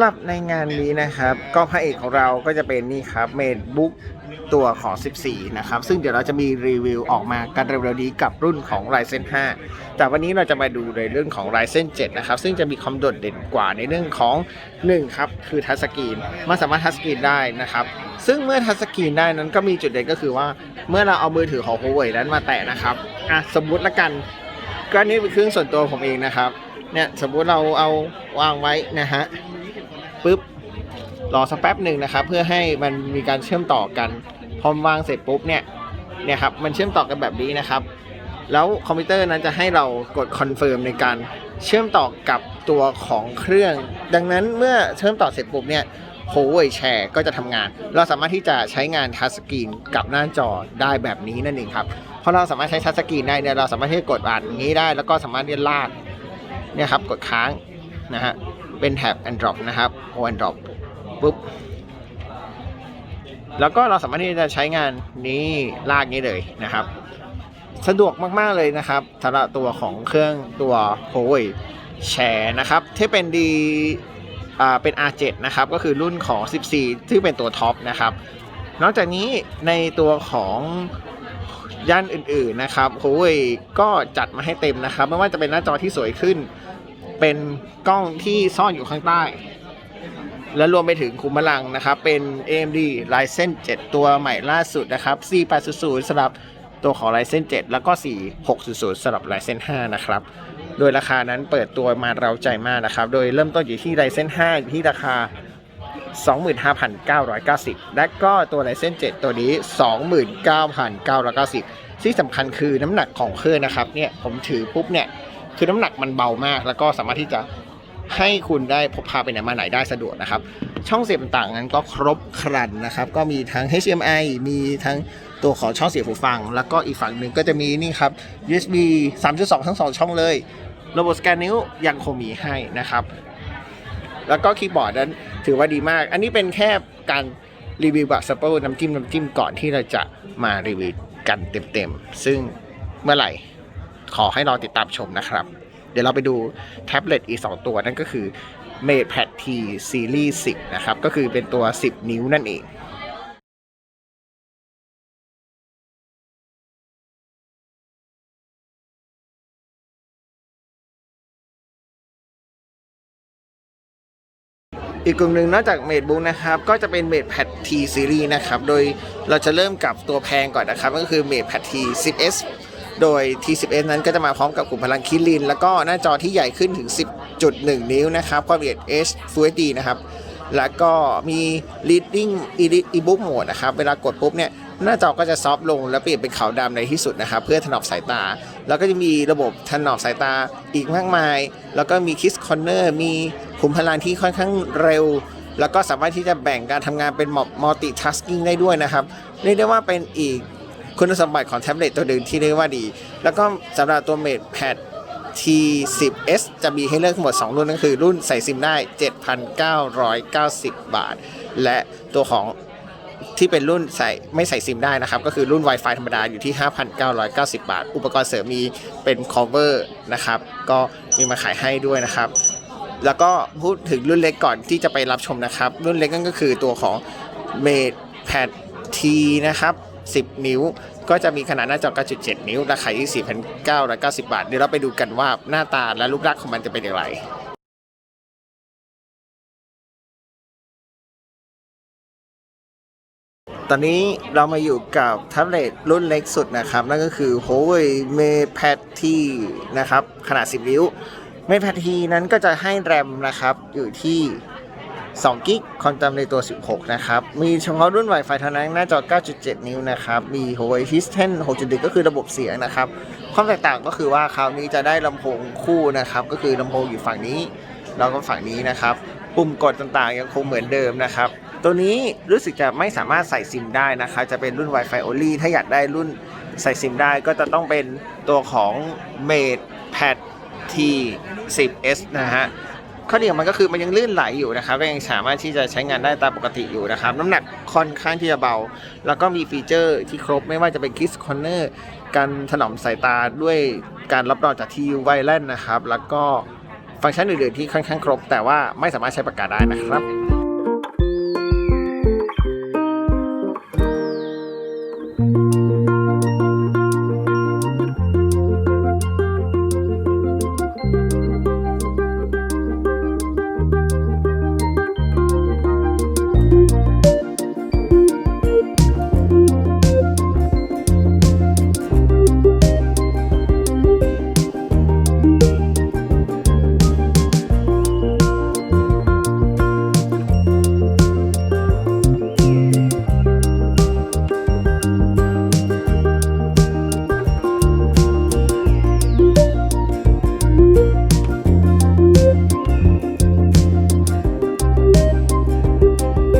หรับในงานนี้นะครับ ก็พระเอกของเราก็จะเป็นนี่ครับเมดบุ๊กตัวของ 14 นะครับ ซึ่งเดี๋ยวเราจะมีรีวิวออกมากันเร็วๆนี้กับรุ่นของ Ryzen 5 แต่วันนี้เราจะมาดูในเรื่องของ Ryzen 7 นะครับ ซึ่งจะมีความโดดเด่นกว่าในเรื่องของ 1 ครับ คือทัชสกรีนมันสามารถทัชสกรีนได้นะครับ ซึ่งเมื่อทัชสกรีนได้นั้นก็มีจุดเด่นก็คือว่าเมื่อเราเอามือถือของ Huawei นั้นมาแตะนะครับอะสมมุติละกัน ก็นี่เป็นเครื่องส่วนตัวผมเองนะครับเนี่ยสมมุติเราเอาวางไว้นะฮะ ปุ๊บรอสักแป๊บหนึ่งนะครับ เพื่อให้มันมีการเชื่อมต่อกันพอวางเสร็จปุ๊บเนี่ยเนี่ยครับมันเชื่อมต่อกันแบบนี้นะครับ แล้วคอมพิวเตอร์นั้นจะให้เรากดคอนเฟิร์มในการเชื่อมต่อกับตัวของเครื่อง ดังนั้นเมื่อเชื่อมต่อเสร็จปุ๊บเนี่ยโฮเว่ยแชร์ก็จะทำงาน เราสามารถที่จะใช้งานทัชสกรีนกับหน้าจอได้แบบนี้นั่นเองครับเพราะเราสามารถใช้ทัชสกรีนได้เนี่ยเราสามารถที่จะกดอ่านอย่างนี้ได้ แล้วก็สามารถที่จะลากเนี่ยครับกดค้างนะฮะ เป็นแท็บ and drop นะครับโอ and drop ปุ๊บ แล้วก็เราสามารถที่จะใช้งานนี้ลากนี้เลยนะครับ สะดวกมากๆเลยนะครับสำหรับตัวของเครื่องตัว Huawei Share นะครับที่เป็นดีอ่าเป็น R7 นะครับ ก็คือรุ่นของ 14 ที่เป็นตัวท็อปนะครับ นอกจากนี้ในตัวของย่านอื่นๆนะครับ Huawei ก็จัดมาให้เต็มนะครับ ไม่ว่าจะเป็นหน้าจอที่สวยขึ้น เป็นกล้องที่ซ่อนอยู่ข้างใต้ และรวมไปถึงคุมพลังนะครับ เป็น AMD Ryzen 7 ตัวใหม่ล่าสุดนะครับ4800 สำหรับตัวของ Ryzen 7 แล้วก็ 4600สำหรับ Ryzen 5 นะครับ โดยราคานั้นเปิดตัวมาเราใจมากนะครับ โดยเริ่มต้นอยู่ที่ Ryzen 5 อยู่ที่ราคา 25,990 และก็ตัว Ryzen 7 ตัวนี้ 29,990 ที่สำคัญคือน้ำหนักของเครื่องนะครับ เนี่ย ผมถือปุ๊บเนี่ย คือน้ำหนักมันเบามาก แล้วก็สามารถที่จะให้คุณได้พกพาไปไหนมาไหนได้สะดวกนะครับ ช่องเสียบต่างๆนั้นก็ครบครันนะครับ ก็มีทั้ง HDMI มีทั้งตัวของช่องเสียบหูฟัง แล้วก็อีกฝั่งหนึ่งก็จะมีนี่ครับ USB 3.2 ทั้ง 2 ช่องเลยระบบสแกนนิ้วยังคงมีให้นะครับ แล้วก็คีย์บอร์ดนั้นถือว่าดีมาก อันนี้เป็นแค่การรีวิวแบบสเปิลน้ำจิ้มน้ำจิ้มก่อนที่เราจะมารีวิวกันเต็มๆ ซึ่งเมื่อไหร่ ขอให้รอติดตามชมนะครับ เดี๋ยวเราไปดูแท็บเล็ตอีก 2 ตัวนั่นก็คือ MatePad T Series 10 นะครับ ก็คือเป็นตัว 10 นิ้วนั่นเองอีกกลุ่มหนึ่งนอกจาก MateBook นะครับ ก็จะเป็น MatePad T Series นะครับ โดยเราจะเริ่มกับตัวแพงก่อนนะครับ ก็คือ MatePad T 10s โดย T10s นั้นก็จะมาพร้อมกับกลุ่มพลังคิริน แล้วก็หน้าจอที่ใหญ่ขึ้นถึง 10.1 นิ้วนะครับความละเอียด H Full HD นะครับ แล้วก็มี Reading e-book mode นะครับ เวลากดปุ๊บเนี่ยหน้าจอก็จะซอฟต์ลงและเปลี่ยนเป็นขาวดำในที่สุดนะครับ เพื่อถนอมสายตา แล้วก็จะมีระบบถนอมสายตาอีกมากมาย แล้วก็มี Kiss Corner มีขุมพลังที่ค่อนข้างเร็ว แล้วก็สามารถที่จะแบ่งการทำงานเป็น multitasking ได้ด้วยนะครับเรียกได้ว่าเป็นอีก คุณสมบัติของแท็บเล็ตตัวหนึ่งที่เรียกว่าดี แล้วก็สำหรับตัว MatePad T10s จะมีให้เลือกทั้งหมด 2 รุ่นนั่นคือ รุ่นใส่ซิมได้ 7,990 บาท และตัวของที่เป็นรุ่นใส่ไม่ใส่ซิมได้นะครับ ก็คือรุ่น Wi-Fi ธรรมดาอยู่ที่ 5,990 บาท อุปกรณ์เสริมมีเป็น cover นะครับ ก็มีมาขายให้ด้วยนะครับ แล้วก็พูดถึงรุ่นเล็กก่อนที่จะไปรับชมนะครับ รุ่นเล็กนั่นก็คือตัวของ MatePad T นะครับ 10 นิ้ว ก็จะมีขนาดหน้าจอ 9.7 นิ้ว ราคาที่4,990 บาท เดี๋ยวเราไปดูกันว่าหน้าตาและรูปลักษณ์ของมันจะเป็นอย่างไรตอนนี้เรามาอยู่กับแท็บเล็ตรุ่นเล็กสุดนะครับ นั่นก็คือ Huawei MatePad T นะครับ ขนาด 10 นิ้ว MatePad T นั้นก็จะให้แรมนะครับ อยู่ที่ 2กิกคอนแทมในตัว 16 นะครับ มีเฉพาะรุ่น Wi-Fi เท่านั้นหน้าจอ 9.7 นิ้วนะครับ มี Huawei Hisense 6.1 ก็คือระบบเสียงนะครับ ความแตกต่างก็คือว่าคราวนี้จะได้ลำโพงคู่นะครับ ก็คือลำโพงอยู่ฝั่งนี้ แล้วก็ฝั่งนี้นะครับ ปุ่มกดต่างๆยังคงเหมือนเดิมนะครับ ตัวนี้รู้สึกจะไม่สามารถใส่ซิมได้นะครับ จะเป็นรุ่น Wi-Fi only ถ้าอยากได้รุ่นใส่ซิมได้ก็จะต้องเป็นตัวของ MatePad T 10s นะฮะ ข้อดีของมันก็คือมันยังลื่นไหลอยู่นะครับก็ยังสามารถที่จะใช้งานได้ตามปกติอยู่นะครับ น้ำหนักค่อนข้างที่จะเบา แล้วก็มีฟีเจอร์ที่ครบไม่ว่าจะเป็นคิสคอนเนอร์การถนอมสายตาด้วยการรับรองจากทีไวแลนนะครับ แล้วก็ฟังก์ชันอื่นๆที่ค่อนข้างครบ แต่ว่าไม่สามารถใช้ปากกาได้นะครับ